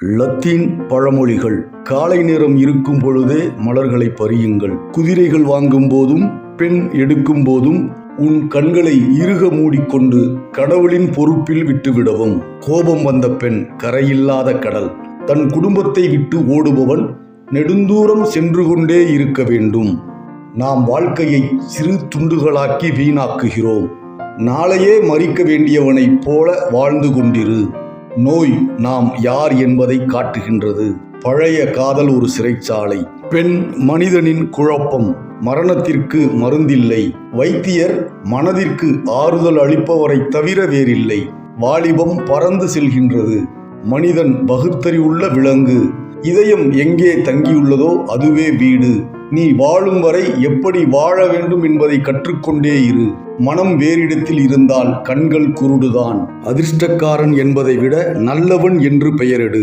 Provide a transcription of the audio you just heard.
Latin பழமொழிகள். காலை நேரம் இருக்கும் பொழுதே மலர்களை பறியுங்கள். குதிரைகள் வாங்கும் போதும் பெண் எடுக்கும் போதும் உன் கண்களை இறுக மூடிக்கொண்டு கடவுளின் பொறுப்பில் விட்டுவிடவும். கோபம் வந்த பெண் கரையில்லாத கடல். தன் குடும்பத்தை விட்டு ஓடுபவன் நெடுந்தூரம் சென்று கொண்டே இருக்க வேண்டும். நாம் வாழ்க்கையை சிறு துண்டுகளாக்கி வீணாக்குகிறோம். நாளையே மறிக்க வேண்டியவனைப் போல வாழ்ந்து கொண்டிரு. நோய் நாம் யார் என்பதை காட்டுகின்றது. பழைய காதல் ஒரு சிறைச்சாலை. பெண் மனிதனின் குழப்பம். மரணத்திற்கு மருந்தில்லை. வைத்தியர் மனதிற்கு ஆறுதல் அளிப்பவரை தவிர வேறில்லை. வாலிபம் பறந்து செல்கின்றது. மனிதன் பகுத்தறிவுள்ள விலங்கு. இதயம் எங்கே தங்கியுள்ளதோ அதுவே வீடு. நீ வாழும் வரை எப்படி வாழ வேண்டும் என்பதை கற்றுக்கொண்டே இரு. மனம் வேறிடத்தில் இருந்தால் கண்கள் குருடுதான். அதிர்ஷ்டக்காரன் என்பதை விட நல்லவன் என்று பெயரிடு.